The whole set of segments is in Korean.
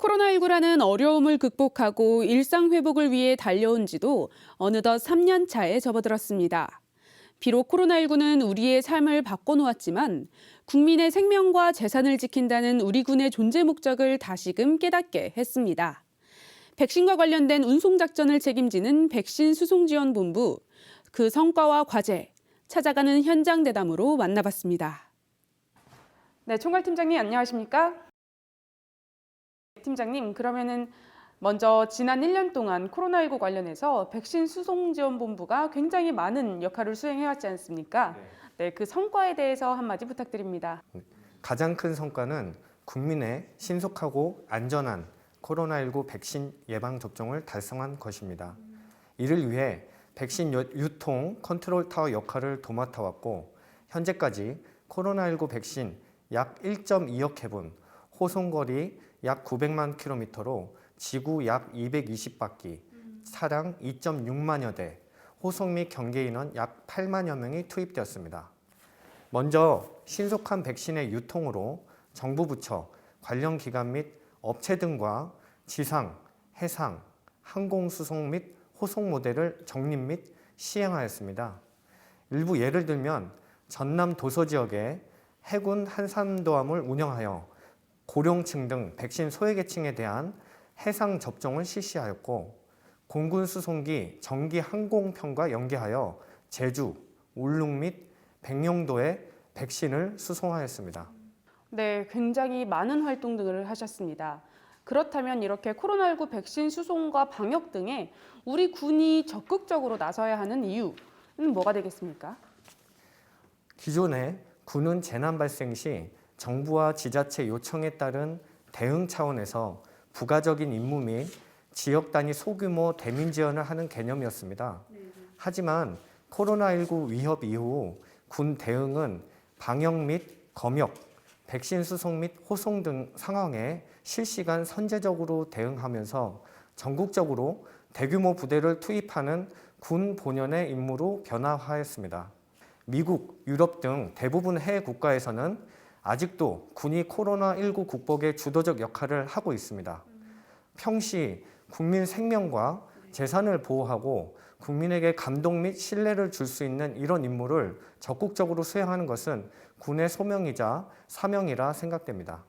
코로나19라는 어려움을 극복하고 일상 회복을 위해 달려온 지도 어느덧 3년 차에 접어들었습니다. 비록 코로나19는 우리의 삶을 바꿔놓았지만 국민의 생명과 재산을 지킨다는 우리 군의 존재 목적을 다시금 깨닫게 했습니다. 백신과 관련된 운송작전을 책임지는 백신 수송지원본부, 그 성과와 과제, 찾아가는 현장 대담으로 만나봤습니다. 네, 총괄팀장님 안녕하십니까? 팀장님, 그러면은 먼저 지난 1년 동안 코로나19 관련해서 백신 수송 지원 본부가 굉장히 많은 역할을 수행해 왔지 않습니까? 네, 그 성과에 대해서 한마디 부탁드립니다. 가장 큰 성과는 국민의 신속하고 안전한 코로나19 백신 예방 접종을 달성한 것입니다. 이를 위해 백신 유- 유통 컨트롤 타워 역할을 도맡아 왔고 현재까지 코로나19 백신 약 1.2억 회분, 호송거리 약 900만 킬로미터로 지구 약 220바퀴, 차량 2.6만여 대, 호송 및 경계 인원 약 8만여 명이 투입되었습니다. 먼저 신속한 백신의 유통으로 정부 부처, 관련 기관 및 업체 등과 지상, 해상, 항공 수송 및 호송 모델을 정립 및 시행하였습니다. 일부 예를 들면 전남 도서 지역에 해군 한산도함을 운영하여 고령층 등 백신 소외계층에 대한 해상 접종을 실시하였고 공군 수송기 정기 항공편과 연계하여 제주, 울릉 및 백령도에 백신을 수송하였습니다. 네, 굉장히 많은 활동들을 하셨습니다. 그렇다면 이렇게 코로나19 백신 수송과 방역 등에 우리 군이 적극적으로 나서야 하는 이유는 뭐가 되겠습니까? 기존에 군은 재난 발생 시 정부와 지자체 요청에 따른 대응 차원에서 부가적인 임무 및 지역 단위 소규모 대민 지원을 하는 개념이었습니다. 하지만 코로나19 위협 이후 군 대응은 방역 및 검역, 백신 수송 및 호송 등 상황에 실시간 선제적으로 대응하면서 전국적으로 대규모 부대를 투입하는 군 본연의 임무로 변화하였습니다. 미국, 유럽 등 대부분 해외 국가에서는 아직도 군이 코로나19 극복에 주도적 역할을 하고 있습니다. 평시 국민 생명과 재산을 보호하고 국민에게 감동 및 신뢰를 줄 수 있는 이런 임무를 적극적으로 수행하는 것은 군의 소명이자 사명이라 생각됩니다.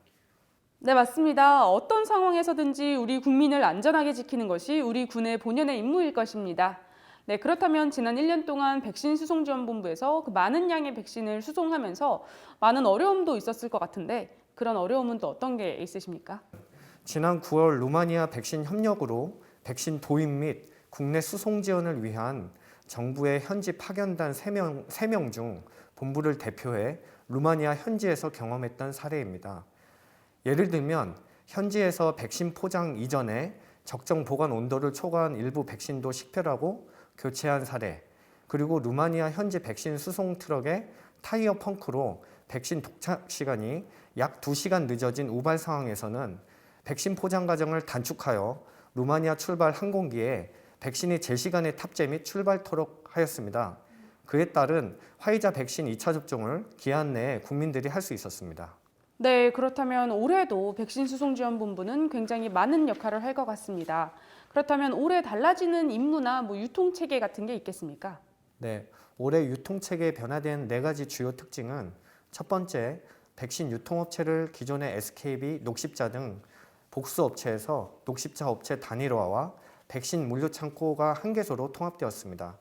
네, 맞습니다. 어떤 상황에서든지 우리 국민을 안전하게 지키는 것이 우리 군의 본연의 임무일 것입니다. 네, 그렇다면 지난 1년 동안 백신 수송 지원 본부에서 그 많은 양의 백신을 수송하면서 많은 어려움도 있었을 것 같은데 그런 어려움은 또 어떤 게 있으십니까? 지난 9월 루마니아 백신 협력으로 백신 도입 및 국내 수송 지원을 위한 정부의 현지 파견단 3명, 3명 중 본부를 대표해 루마니아 현지에서 경험했던 사례입니다. 예를 들면 현지에서 백신 포장 이전에 적정 보관 온도를 초과한 일부 백신도 식별하고 교체한 사례, 그리고 루마니아 현지 백신 수송 트럭의 타이어 펑크로 백신 도착 시간이 약 2시간 늦어진 우발 상황에서는 백신 포장 과정을 단축하여 루마니아 출발 항공기에 백신이 제 시간에 탑재 및 출발토록 하였습니다. 그에 따른 화이자 백신 2차 접종을 기한 내에 국민들이 할 수 있었습니다. 네, 그렇다면 올해도 백신 수송 지원 본부는 굉장히 많은 역할을 할 것 같습니다. 그렇다면 올해 달라지는 임무나 뭐 유통 체계 같은 게 있겠습니까? 네, 올해 유통 체계에 변화된 네 가지 주요 특징은 첫 번째, 백신 유통업체를 기존의 SKB, 녹십자 등 복수업체에서 녹십자 업체 단일화와 백신 물류 창고가 한 개소로 통합되었습니다.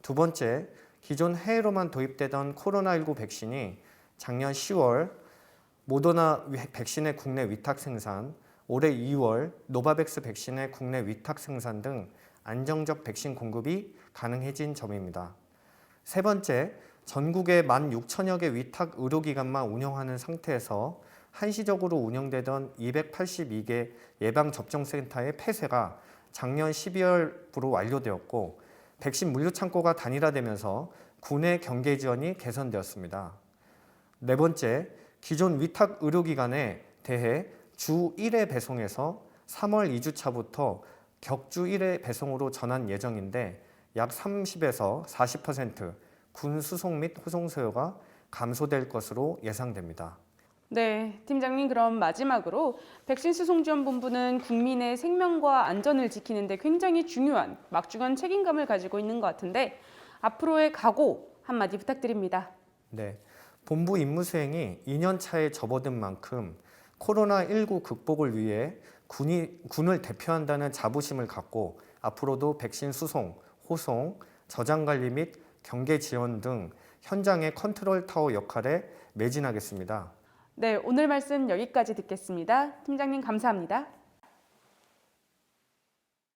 두 번째, 기존 해외로만 도입되던 코로나19 백신이 작년 10월 모더나 위- 백신의 국내 위탁 생산, 올해 2월 노바백스 백신의 국내 위탁 생산 등 안정적 백신 공급이 가능해진 점입니다. 세 번째, 전국에 16,000여 개 위탁 의료기관만 운영하는 상태에서 한시적으로 운영되던 282개 예방접종센터의 폐쇄가 작년 12월부로 완료되었고 백신 물류 창고가 단일화되면서 군의 경계 지원이 개선되었습니다. 네 번째, 기존 위탁 의료기관에 대해 주 1회 배송에서 3월 2주차부터 격주 1회 배송으로 전환 예정인데 약 30에서 40%군 수송 및 호송 수요가 감소될 것으로 예상됩니다. 네, 팀장님 그럼 마지막으로 백신 수송 지원 본부는 국민의 생명과 안전을 지키는 데 굉장히 중요한 막중한 책임감을 가지고 있는 것 같은데 앞으로의 각오 한마디 부탁드립니다. 네. 본부 임무 수행이 2년 차에 접어든 만큼 코로나19 극복을 위해 군이, 군을 대표한다는 자부심을 갖고 앞으로도 백신 수송, 호송, 저장 관리 및 경계 지원 등 현장의 컨트롤 타워 역할에 매진하겠습니다. 네, 오늘 말씀 여기까지 듣겠습니다. 팀장님 감사합니다.